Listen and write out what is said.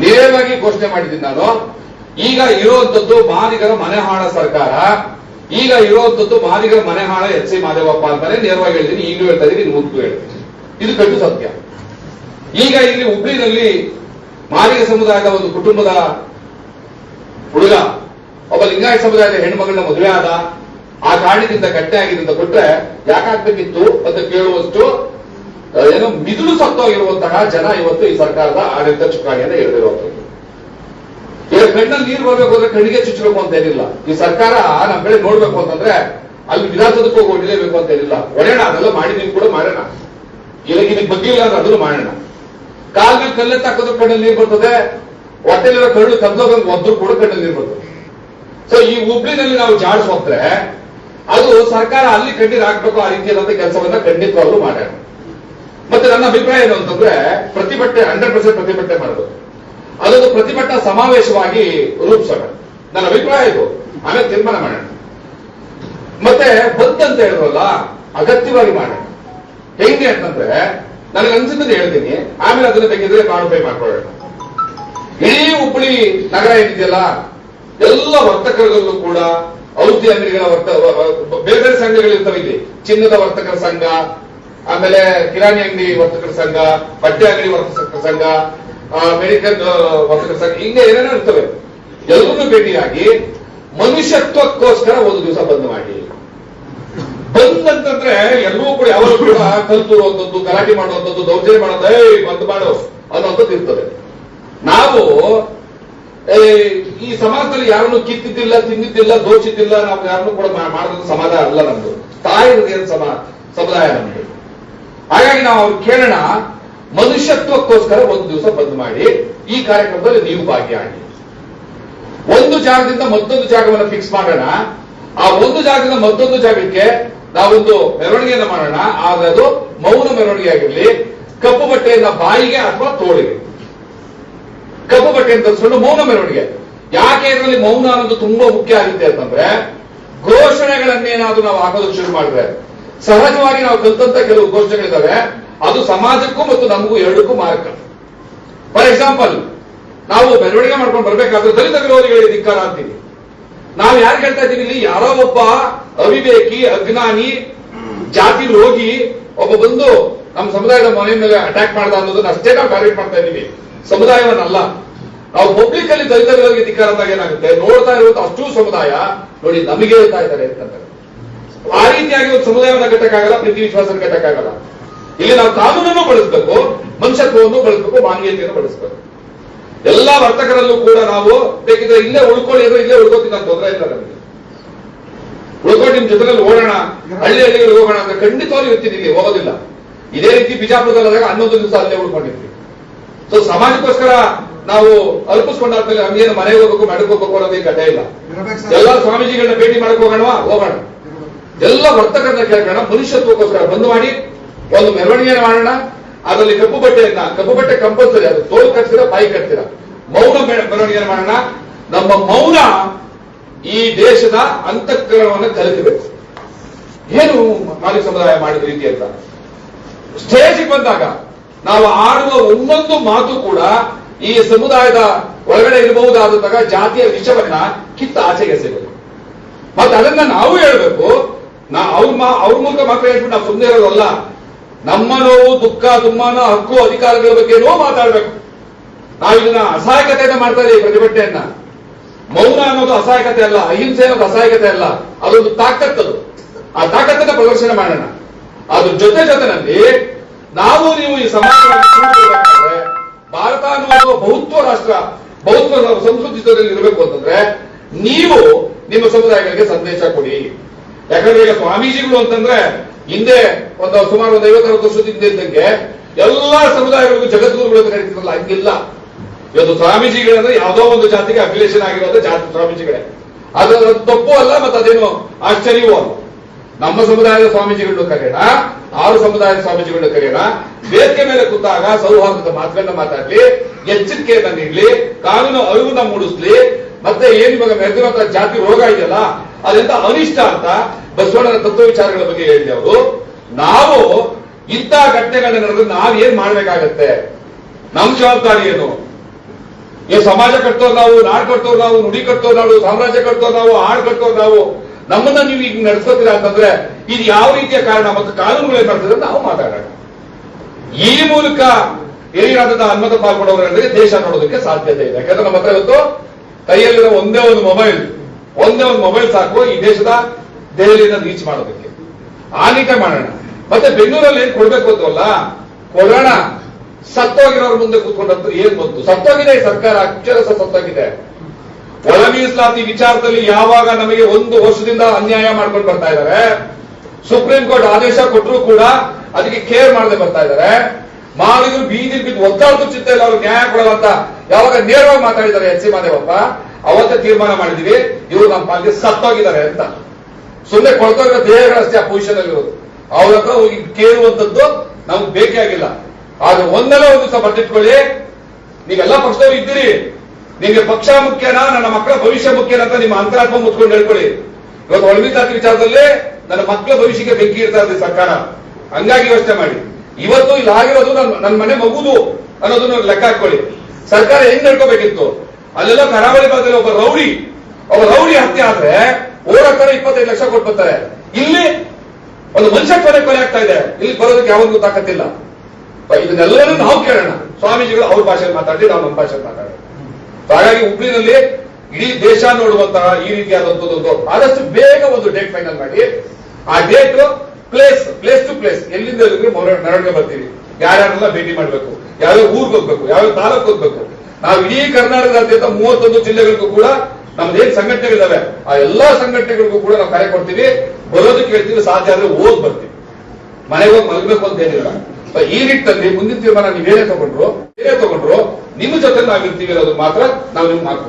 ನೇರವಾಗಿ ಘೋಷಣೆ ಮಾಡಿದ್ದೀನಿ ನಾನು. ಈಗ ಇರುವಂತದ್ದು ಮಾದಿಗರ ಮನೆ ಹಾಳ ಸರ್ಕಾರ. ಈಗ ಇರುವಂತದ್ದು ಮಾದಿಗರ ಮನೆ ಹಾಳ ಎಚ್ ಸಿ ಮಾದೇವಪ್ಪ ಅಂತಾನೆ ನೇರವಾಗಿ ಹೇಳ್ತೀನಿ. ಈಗಲೂ ಹೇಳ್ತಾ ಇದ್ದೀನಿ ಮುಂದಕ್ಕೂ ಹೇಳ್ತೀನಿ. ಇದು ಕಟ್ಟು ಸತ್ಯ. ಈಗ ಇಲ್ಲಿ ಹುಬ್ಳಿನಲ್ಲಿ ಮಾದಿಗ ಸಮುದಾಯದ ಒಂದು ಕುಟುಂಬದ ಹುಡುಗ, ಒಬ್ಬ ಲಿಂಗಾಯತ ಸಮುದಾಯದ ಹೆಣ್ಮಗಳನ್ನ ಮದುವೆ ಆದ, ಆ ಕಾರಣದಿಂದ ಗಟ್ಟೆ ಆಗಿದೆ ಅಂತ ಕೊಟ್ರೆ ಯಾಕಾಗ್ಬೇಕಿತ್ತು ಅಂತ ಕೇಳುವಷ್ಟು ಏನೋ ಮಿದುಳು ಸತ್ತೋಗಿರುವಂತಹ ಜನ ಇವತ್ತು ಈ ಸರ್ಕಾರದ ಆಡಳಿತ ಚುಕ್ಕಾಣಿಯನ್ನು ಹಿಡಿದಿರುವಂತದ್ದು ಈಗ ಕಣ್ಣಲ್ಲಿ ನೀರು ಬರಬೇಕು ಅಂದ್ರೆ ಕಣ್ಣಿಗೆ ಚುಚ್ಚಬೇಕು ಅಂತ ಏನಿಲ್ಲ. ಈ ಸರ್ಕಾರ ನಮ್ಮ ಕಡೆ ನೋಡ್ಬೇಕು ಅಂತಂದ್ರೆ ಅಲ್ಲಿ ವಿಧಾನಸೌಧಕ್ಕೆ ಹೋಗಿ ಹೊಡಿಲೇಬೇಕು ಅಂತ ಏನಿಲ್ಲ. ಹೊಡೆಯೋಣ, ಅದೆಲ್ಲ ಮಾಡಿದೀನಿ ಕೂಡ ಮಾಡೋಣ. ಇಲ್ಲಿ ಇದಕ್ಕೆ ಬಗ್ಗೆ ಇಲ್ಲ ಅಂದ್ರೆ ಅದನ್ನು ಮಾಡೋಣ. ಕಾಲ್ ಕಲ್ಲೆ ಹಾಕಿದ್ರು ಕಣ್ಣಲ್ಲಿ ನೀರು ಬರ್ತದೆ. ಹೊಟ್ಟೆಲಿರೋ ಕಳ್ಳು ಕದ್ದೋಗಂಗ್ ಒದ್ರು ಕೂಡ ಕಣ್ಣಲ್ಲಿ ನೀರು ಬರ್ತದೆ. ಸೊ ಈ ಹುಬ್ಳಿನಲ್ಲಿ ನಾವು ಜಾಡಿಸೋದ್ರೆ ಅದು ಸರ್ಕಾರ ಅಲ್ಲಿ ಕಣ್ಣೀರು ಹಾಕ್ಬೇಕು, ಆ ರೀತಿಯಾದಂತ ಕೆಲಸವನ್ನ ಖಂಡಿತವಾಗ್ಲೂ ಮಾಡೋಣ. ಮತ್ತೆ ನನ್ನ ಅಭಿಪ್ರಾಯ ಏನು ಅಂತಂದ್ರೆ ಪ್ರತಿಭಟನೆ, ಹಂಡ್ರೆಡ್ ಪರ್ಸೆಂಟ್ ಪ್ರತಿಭಟನೆ ಮಾಡೋದು. ಅದೊಂದು ಪ್ರತಿಭಟನಾ ಸಮಾವೇಶವಾಗಿ ರೂಪಿಸೋಣ. ನನ್ನ ಅಭಿಪ್ರಾಯ ಇದು. ಆಮೇಲೆ ತೀರ್ಮಾನ ಮಾಡೋಣ. ಮತ್ತೆ ಬಂದ್ ಅಂತ ಹೇಳಿದ್ರಲ್ಲ, ಅಗತ್ಯವಾಗಿ ಮಾಡೋಣ. ಹೆಂಗೆ ಅಂತಂದ್ರೆ, ನನಗೆ ಅನ್ಸಿದ್ದು ಹೇಳ್ತೀನಿ. ಆಮೇಲೆ ಅದನ್ನ ತೆಗೆದ್ರೆ ಮಾಡಿಫೈ ಮಾಡ್ಕೊಳ್ಳೋಣ. ಇಡೀ ಹುಬ್ಬಳ್ಳಿ ನಗರ ಏನಿದೆಯಲ್ಲ, ಎಲ್ಲ ವರ್ತಕರಲ್ಲೂ ಕೂಡ ಔಷಧಿ ಅಂಗಡಿಗಳ ವರ್ತ ಬೇರೆ ಬೇರೆ ಸಂಘಗಳಿರ್ತವೆ ಇಲ್ಲಿ. ಚಿನ್ನದ ವರ್ತಕರ ಸಂಘ ಆಮೇಲೆ ಕಿರಾಣಿ ಅಂಗಡಿ ವರ್ತಕರ ಸಂಘ ಬಟ್ಟೆ ಅಂಗಡಿ ವರ್ತಕರ ಸಂಘ ಮೆಡಿಕಲ್ ವರ್ತಕರ ಸಂಘ ಹಿಂಗೆ ಏನೇನೋ ಇರ್ತವೆ. ಎಲ್ಲರನ್ನೂ ಭೇಟಿಯಾಗಿ ಮನುಷ್ಯತ್ವಕ್ಕೋಸ್ಕರ ಒಂದು ದಿವಸ ಬಂದ್ ಮಾಡಿ. ಬಂದ್ ಅಂತಂದ್ರೆ ಎಲ್ಲರೂ ಕೂಡ ಯಾವಾಗ ಕೂಡ ಕಲ್ತುರುವಂತದ್ದು ಗಲಾಟೆ ಮಾಡುವಂತದ್ದು ದೌರ್ಜನ್ಯ ಮಾಡೋದು ಏಯ್ ಬಂದ್ ಮಾಡು ಅನ್ನೋಂಥದ್ದು ಇರ್ತದೆ. ನಾವು ಏ, ಈ ಸಮಾಜದಲ್ಲಿ ಯಾರನ್ನು ಕಿತ್ತಿದ್ದಿಲ್ಲ ತಿಂದಿದ್ದಿಲ್ಲ ದೋಚಿದ್ದಿಲ್ಲ ನಾವು ಯಾರನ್ನು ಕೂಡ ಮಾಡೋದು ಸಮಾಜ ಅಲ್ಲ ನಮ್ದು. ತಾಯಿ ಸಮ ಸಮುದಾಯ ನಮ್ದು. ಹಾಗಾಗಿ ನಾವು ಅವ್ರು ಕೇಳೋಣ, ಮನುಷ್ಯತ್ವಕ್ಕೋಸ್ಕರ ಒಂದು ದಿವಸ ಬಂದ್ ಮಾಡಿ, ಈ ಕಾರ್ಯಕ್ರಮದಲ್ಲಿ ನೀವು ಭಾಗಿಯಾಗಿ. ಒಂದು ಜಾಗದಿಂದ ಮತ್ತೊಂದು ಜಾಗವನ್ನು ಫಿಕ್ಸ್ ಮಾಡೋಣ. ಆ ಒಂದು ಜಾಗದಿಂದ ಮತ್ತೊಂದು ಜಾಗಕ್ಕೆ ನಾವೊಂದು ಮೆರವಣಿಗೆಯನ್ನು ಮಾಡೋಣ. ಆದ್ರೆ ಅದು ಮೌನ ಮೆರವಣಿಗೆ ಆಗಿರಲಿ ಕಪ್ಪು ಬಟ್ಟೆಯನ್ನ ಬಾಯಿಗೆ ಅಥವಾ ತೋಳಿಗೆ. ಕಪ್ಪು ಬಟ್ಟೆಯನ್ನು ಅಂತ ಮೌನ ಮೆರವಣಿಗೆ. ಯಾಕೆ ಇದರಲ್ಲಿ ಮೌನ ಅನ್ನೋದು ತುಂಬಾ ಮುಖ್ಯ ಆಗುತ್ತೆ ಅಂತಂದ್ರೆ, ಘೋಷಣೆಗಳನ್ನೇನಾದ್ರೂ ನಾವು ಹಾಕೋದಕ್ಕೆ ಶುರು ಮಾಡಿದ್ರೆ ಸಹಜವಾಗಿ ನಾವು ಕಲ್ತಂತ ಕೆಲವು ಘೋಷಣೆಗಳಿದ್ದಾವೆ. ಅದು ಸಮಾಜಕ್ಕೂ ಮತ್ತು ನಮಗೂ ಎರಡಕ್ಕೂ ಮಾರ್ಗ ಫಾರ್ ಎಕ್ಸಾಂಪಲ್ ನಾವು ಮೆರವಣಿಗೆ ಮಾಡ್ಕೊಂಡು ಬರ್ಬೇಕಾದ್ರೆ ದಲಿತ ವಿರೋಧಿಗಳಿಗೆ ಧಿಕ್ಕಾರ ಅಂತೀವಿ ನಾವು ಯಾರು ಹೇಳ್ತಾ ಇದ್ದೀವಿ ಇಲ್ಲಿ? ಯಾರೋ ಒಬ್ಬ ಅವಿವೇಕಿ, ಅಜ್ಞಾನಿ, ಜಾತಿ ರೋಗಿ, ಒಬ್ಬ ಬಂದು ನಮ್ಮ ಸಮುದಾಯದ ಮನೆ ಮೇಲೆ ಅಟ್ಯಾಕ್ ಮಾಡ್ದ ಅನ್ನೋದನ್ನ ಅಷ್ಟೇ ನಾವು ಟಾರ್ಗೆಟ್ ಮಾಡ್ತಾ ಇದ್ದೀವಿ. ಸಮುದಾಯವನ್ನಲ್ಲ. ನಾವು ಪಬ್ಲಿಕ್ ಅಲ್ಲಿ ದಲಿತ ವಿರೋಧಿಗೆ ಧಿಕ್ಕಾರ ಅಂದಾಗ ಏನಾಗುತ್ತೆ? ನೋಡ್ತಾ ಇರುವಂತ ಅಷ್ಟು ಸಮುದಾಯ ನೋಡಿ ನಮಗೆ ಹೇಳ್ತಾ ಇದ್ದಾರೆ ಅಂತಂದ್ರೆ. ಆ ರೀತಿಯಾಗಿ ಒಂದು ಸಮುದಾಯವನ್ನು ಕಟ್ಟಕ್ಕಾಗಲ್ಲ ಪ್ರೀತಿ ವಿಶ್ವಾಸ ಕಟ್ಟಕ್ಕಾಗಲ್ಲ. ಇಲ್ಲಿ ನಾವು ಕಾನೂನನ್ನು ಬಳಸಬೇಕು ಮನುಷ್ಯತ್ವವನ್ನು ಬಳಸಬೇಕು ಮಾನವೀಯತೆಯನ್ನು ಬಳಸಬೇಕು. ಎಲ್ಲಾ ವರ್ತಕರಲ್ಲೂ ಕೂಡ ನಾವು ಬೇಕಿದ್ರೆ ಇಲ್ಲೇ ಉಳ್ಕೊಳ್ಳಿ ಅಂದ್ರೆ ಇಲ್ಲೇ ಉಳ್ಕೋತೀನಿ ಅಂತ ತೊಂದರೆ ಇಲ್ಲ ನಮಗೆ. ಉಳ್ಕೊಂಡು ನಿಮ್ ಜೊತೆನಲ್ಲಿ ಓಡೋಣ ಹಳ್ಳಿ ಹಳ್ಳಿಗಳಿಗೆ ಹೋಗೋಣ ಅಂತ ಖಂಡಿತವಾಗಿ ಇರ್ತೀನಿ ಇಲ್ಲಿ ಹೋಗೋದಿಲ್ಲ. ಇದೇ ರೀತಿ ಬಿಜಾಪುರದಲ್ಲಾದಾಗ ಹನ್ನೊಂದು ದಿವಸ ಅಲ್ಲೇ ಉಳ್ಕೊಂಡಿದ್ವಿ. ಸೊ ಸಮಾಜಕ್ಕೋಸ್ಕರ ನಾವು ಅಲ್ಪಿಸ್ಕೊಂಡಾದ್ಮೇಲೆ ನಮ್ಗೇನು ಮನೆಗೆ ಹೋಗಬೇಕು ಮಡಕ್ ಹೋಗ್ಬೇಕು ಅನ್ನೋದೇ ಕಥೆ ಇಲ್ಲ. ಎಲ್ಲ ಸ್ವಾಮೀಜಿಗಳನ್ನ ಭೇಟಿ ಮಾಡಕ್ ಹೋಗೋಣವಾ ಹೋಗೋಣ. ಎಲ್ಲ ವರ್ತಕರನ್ನ ಕೇಳ್ಕೋಣ, ಮನುಷ್ಯತ್ವಕ್ಕೋಸ್ಕರ ಬಂದ್ ಮಾಡಿ, ಒಂದು ಮೆರವಣಿಗೆ ಮಾಡೋಣ. ಅದರಲ್ಲಿ ಕಪ್ಪು ಬಟ್ಟೆಯನ್ನ ಕಪ್ಪು ಬಟ್ಟೆ ಕಂಪಲ್ಸರಿ ಅದು. ತೋಲ್ ಕಟ್ತೀರಾ ಬಾಯಿ ಕಟ್ತೀರಾ ಮೌನ ಮೆರವಣಿಗೆ ಮಾಡೋಣ. ನಮ್ಮ ಮೌನ ಈ ದೇಶದ ಅಂತಃಕರಣವನ್ನು ಕಲಿಸಬೇಕು ಏನು ಮಾಲಿ ಸಮುದಾಯ ಮಾಡಿದ ರೀತಿ ಅಂತ? ಸ್ಟೇಜಿಗೆ ಬಂದಾಗ ನಾವು ಆಡುವ ಒಂದೊಂದು ಮಾತು ಕೂಡ ಈ ಸಮುದಾಯದ ಒಳಗಡೆ ಇರಬಹುದಾದಂತಹ ಜಾತಿಯ ವಿಷವನ್ನ ಕಿತ್ತ ಆಚೆಗೆ ಸಿಗಬೇಕು ಮತ್ತೆ ಅದನ್ನ ನಾವು ಹೇಳ್ಬೇಕು ನಾ ಅವ್ರ ಅವ್ರ ಮೂಲಕ ಮಾತ್ರ ಹೇಳ್ಬಿಟ್ಟು ನಾವು ಸುಮ್ಮನೆ ಇರೋದಲ್ಲ. ನಮ್ಮ ನೋವು, ದುಃಖ, ದುಮ್ಮಾನ, ಹಕ್ಕು, ಅಧಿಕಾರಗಳ ಬಗ್ಗೆನೂ ಮಾತಾಡ್ಬೇಕು. ನಾವು ಇದನ್ನ ಅಸಹಾಯಕತೆಯನ್ನು ಮಾಡ್ತಾ ಇದ್ದೀವಿ ಪ್ರತಿಭಟನೆಯನ್ನ. ಮೌನ ಅನ್ನೋದು ಅಸಹಾಯಕತೆ ಅಲ್ಲ, ಅಹಿಂಸೆ ಅನ್ನೋದು ಅಸಹಾಯಕತೆ ಅಲ್ಲ. ಅದೊಂದು ತಾಕತ್ತದು ಆ ತಾಕತ್ತನ್ನ ಪ್ರದರ್ಶನ ಮಾಡೋಣ. ಅದ್ರ ಜೊತೆ ಜೊತೆನಲ್ಲಿ ನಾವು ನೀವು ಈ ಸಮಾಜ ಭಾರತ ಅನ್ನುವ ಬಹುತ್ವ ರಾಷ್ಟ್ರ, ಬಹುತ್ವ ಸಂಸ್ಕೃತಿ ಇರಬೇಕು ಅಂತಂದ್ರೆ, ನೀವು ನಿಮ್ಮ ಸಮುದಾಯಗಳಿಗೆ ಸಂದೇಶ ಕೊಡಿ. ಯಾಕಂದ್ರೆ ಈಗ ಸ್ವಾಮೀಜಿಗಳು ಅಂತಂದ್ರೆ ಹಿಂದೆ ಒಂದು ಸುಮಾರು ಒಂದು ಐವತ್ತರವತ್ತು ವರ್ಷದ ಹಿಂದೆ ಇದ್ದಂಗೆ ಎಲ್ಲಾ ಸಮುದಾಯಗಳಿಗೂ ಜಗದ್ಗುರುಗಳು ಅಂತ ಕರೀತಿರಲ್ಲ ಹಂಗಿಲ್ಲ. ಇವತ್ತು ಸ್ವಾಮೀಜಿಗಳಂದ್ರೆ ಯಾವುದೋ ಒಂದು ಜಾತಿಗೆ ಅಭಿಲೇಷನ್ ಆಗಿರೋದು ಜಾತಿ ಸ್ವಾಮೀಜಿಗಳೇ. ಅದು ತಪ್ಪು ಅಲ್ಲ ಮತ್ತೆ ಅದೇನು ಆಶ್ಚರ್ಯವೂ ಅಲ್ಲ ನಮ್ಮ ಸಮುದಾಯದ ಸ್ವಾಮೀಜಿಗಳನ್ನು ಕರೆಯೋಣ, ಆರು ಸಮುದಾಯದ ಸ್ವಾಮೀಜಿಗಳನ್ನ ಕರೆಯೋಣ. ವೇದಿಕೆ ಮೇಲೆ ಕೂತಾಗ ಸೌಹಾರ್ದದ ಮಾತುಗಳನ್ನ ಮಾತಾಡ್ಲಿ, ಎಚ್ಚರಿಕೆಯನ್ನ ನೀಡ್ಲಿ, ಕಾನೂನು ಅರಿವನ್ನ ಮೂಡಿಸ್ಲಿ ಮತ್ತೆ ಏನ್ ಇವಾಗ ಮೆರೆದಿರುವಂತಹ ಜಾತಿ ರೋಗ ಇದೆಯಲ್ಲ, ಅದೆಂತ ಅನಿಷ್ಟ ಅಂತ ಬಸವಣ್ಣನ ತತ್ವ ವಿಚಾರಗಳ ಬಗ್ಗೆ ಹೇಳಿದೆ ಅವರು. ನಾವು ಇಂತಹ ಘಟನೆಗಳನ್ನ ನಾವ್ ಏನ್ ಮಾಡ್ಬೇಕಾಗತ್ತೆ? ನಮ್ ಜವಾಬ್ದಾರಿ ಏನು? ಈ ಸಮಾಜ ಕಟ್ಟೋರ್ ನಾವು, ನಾಡ್ ಕಟ್ಟೋರ್ ನಾವು, ನುಡಿ ಕಟ್ಟೋರ್ ನಾವು, ಸಾಮ್ರಾಜ್ಯ ಕಟ್ಟೋರ್ ನಾವು ಹಾಡು ಕಟ್ಟೋರ್ ನಾವು. ನಮ್ಮನ್ನ ನೀವು ಈಗ ನಡೆಸ್ಕೋತೀರಾ ಅಂತಂದ್ರೆ ಇದು ಯಾವ ರೀತಿಯ ಕಾರಣ ಮತ್ತು ಕಾನೂನುಗಳು ಏನ್ ಮಾಡ್ತದೆ ನಾವು ಮಾತಾಡೋಣ. ಈ ಮೂಲಕ ಹಿರಿಯರಾದಂತಹ ಹನುಮಂತ ಅಂದ್ರೆ ದೇಶ ನೋಡೋದಕ್ಕೆ ಸಾಧ್ಯತೆ ಇದೆ. ಯಾಕಂದ್ರೆ ನಮ್ಮ ಹತ್ರ ಇವತ್ತು ಕೈಯಲ್ಲಿರೋ ಒಂದೇ ಒಂದು ಮೊಬೈಲ್, ಒಂದೇ ಒಂದು ಮೊಬೈಲ್ ಸಾಕು ಈ ದೇಶದ ದೆಹಲಿಯಿಂದ ರೀಚ್ ಮಾಡೋದಕ್ಕೆ. ಆ ನಿಟ್ಟೆ ಮಾಡೋಣ. ಮತ್ತೆ ಬೆಂಗಳೂರಲ್ಲಿ ಏನ್ ಕೊಡ್ಬೇಕು ಅಂತವಲ್ಲ ಕೊಡೋಣ ಸತ್ತೋಗಿರೋರ ಮುಂದೆ ಕೂತ್ಕೊಂಡಂತ ಏನ್ ಗೊತ್ತು? ಸತ್ತೋಗಿದೆ ಸರ್ಕಾರ ಅಕ್ಷರಸ ಸತ್ತೋಗಿದೆ. ಒಳ ಮೀಸಲಾತಿ ವಿಚಾರದಲ್ಲಿ ಯಾವಾಗ ನಮಗೆ ಒಂದು ವರ್ಷದಿಂದ ಅನ್ಯಾಯ ಮಾಡ್ಕೊಂಡು ಬರ್ತಾ ಇದ್ದಾರೆ ಸುಪ್ರೀಂ ಕೋರ್ಟ್ ಆದೇಶ ಕೊಟ್ಟರು ಕೂಡ ಅದಕ್ಕೆ ಕೇರ್ ಮಾಡದೆ ಬರ್ತಾ ಇದ್ದಾರೆ ಮಾಲಿಗರು ಬೀದಿ ಬಿದ್ದು ಒದ್ದಾಡ್ತು ಚಿತ್ತ ಇಲ್ಲ ಅವ್ರು ನ್ಯಾಯ ಕೊಡಲ್ಲ ಯಾವಾಗ ನೇರವಾಗಿ ಮಾತಾಡಿದ್ದಾರೆ ಎಚ್ ಸಿ ಮಾದೇವಪ್ಪ, ಅವತ್ತೇ ತೀರ್ಮಾನ ಮಾಡಿದೀವಿ, ಇವರು ನಮ್ಮ ಪಾಲಿಗೆ ಸತ್ತೋಗಿದ್ದಾರೆ ಅಂತ. ಸುಮ್ಮನೆ ಕೊಳ್ತೋಗಿರೋ ದೇಹಗಳಷ್ಟೇ ಆ ಪೊಸಿಷನ್ ಅಲ್ಲಿರೋದು. ಅವ್ರ ಹತ್ರ ಹೋಗಿ ಕೇಳುವಂಥದ್ದು ನಮ್ಗೆ ಬೇಕೇ ಆಗಿಲ್ಲ. ಆದ್ರೆ ಒಂದಲ್ಲ ಒಂದು ದಿವಸ ಬರ್ತಿಟ್ಕೊಳ್ಳಿ ನೀವೆಲ್ಲ ಪಕ್ಷದವ್ರು ಇದ್ದೀರಿ. ನಿಮಗೆ ಪಕ್ಷ ಮುಖ್ಯನಾ, ನನ್ನ ಮಕ್ಕಳ ಭವಿಷ್ಯ ಮುಖ್ಯನಾ ಅಂತ ನಿಮ್ಮ ಅಂತರಾತ್ಮ ಮುಚ್ಕೊಂಡು ಹೇಳ್ಕೊಳ್ಳಿ. ಇವತ್ತು ಒಳಮೀಸಲಾತಿ ವಿಚಾರದಲ್ಲಿ ನನ್ನ ಮಕ್ಕಳ ಭವಿಷ್ಯಕ್ಕೆ ಬೆಂಕಿ ಇರ್ತಾ ಇದೆ ಸರ್ಕಾರ. ಹಂಗಾಗಿ ಯೋಚನೆ ಮಾಡಿ. ಇವತ್ತು ಇಲ್ಲಿ ಆಗಿರೋದು ನನ್ನ ಮನೆ ಮಗುದು ಅನ್ನೋದನ್ನ ಲೆಕ್ಕ ಹಾಕೊಳ್ಳಿ. ಸರ್ಕಾರ ಹೆಂಗ್ ನಡ್ಕೋಬೇಕಿತ್ತು? ಅಲ್ಲೆಲ್ಲ ಕರಾವಳಿ ಭಾಗದಲ್ಲಿ ಒಬ್ಬ ರೌಡಿ ಒಬ್ಬ ರೌಡಿ ಹತ್ಯೆ ಆದ್ರೆ ಓಡಕ್ತಾರೆ ಇಪ್ಪತ್ತೈದು ಲಕ್ಷ ಕೊಟ್ಟು ಬರ್ತಾರೆ. ಇಲ್ಲಿ ಒಂದು ಮನುಷ್ಯ ಕೊನೆ ಕೊಲೆ ಆಗ್ತಾ ಇದೆ. ಇಲ್ಲಿ ಬರೋದಕ್ಕೆ ಯಾವತ್ತೂ ತಾಕತ್ತಿಲ್ಲ. ಇದನ್ನೆಲ್ಲರೂ ನಾವು ಕೇಳೋಣ. ಸ್ವಾಮೀಜಿಗಳು ಅವ್ರ ಭಾಷೆಯಲ್ಲಿ ಮಾತಾಡಿ, ನಾವು ನಮ್ಮ ಭಾಷೆಯಲ್ಲಿ ಮಾತಾಡೋಣ. ಹಾಗಾಗಿ ಹುಬ್ಳಿನಲ್ಲಿ ಇಡೀ ದೇಶ ನೋಡುವಂತಹ ಈ ರೀತಿಯಾದಂತದ್ದು ಆದಷ್ಟು ಬೇಗ ಒಂದು ಡೇಟ್ ಫೈನಲ್ ಮಾಡಿ. ಆ date place place to place ಎಲ್ಲಿಂದ ಎಲ್ಲಿಗೂ ಮೆರವಣಿಗೆ ಬರ್ತೀವಿ. ಯಾರ್ಯಾರೆಲ್ಲ ಭೇಟಿ ಮಾಡಬೇಕು? ಯಾವ್ಯಾವ ಊರ್ಗೆ ಹೋಗ್ಬೇಕು? ಯಾವ್ಯಾವ ತಾಲೂಕ್ ಹೋಗ್ಬೇಕು? ನಾವು ಇಡೀ ಕರ್ನಾಟಕದಾದ್ಯಂತ ಮೂವತ್ತೊಂದು ಜಿಲ್ಲೆಗಳಿಗೂ ಕೂಡ ನಮ್ದೇನ್ ಸಂಘಟನೆಗಳಿದಾವೆ, ಆ ಎಲ್ಲಾ ಸಂಘಟನೆಗಳಿಗೂ ಕೂಡ ನಾವು ಕರೆ ಕೊಡ್ತೀವಿ. ಬರೋದಕ್ಕೆ ಹೇಳ್ತೀವಿ, ಸಾಧ್ಯ ಆದ್ರೆ ಓದ್ ಬರ್ತೀವಿ. ಮನೆಗೆ ಹೋಗಿ ಮಲಗಬೇಕು ಅಂತ ಏನಿಲ್ಲ. ಈ ನಿಟ್ಟಿನಲ್ಲಿ ಮುಂದಿನ ತೀರ್ಮಾನ ಏನೇ ತಗೊಂಡ್ರು ಏನೇ ತಗೊಂಡ್ರು, ನಿಮ್ಮ ಜೊತೆ ನಾವಿರ್ತೀವಿ ಅನ್ನೋದು ಮಾತ್ರ ನಾವು ನಿಮ್ಗೆ ಮಾತು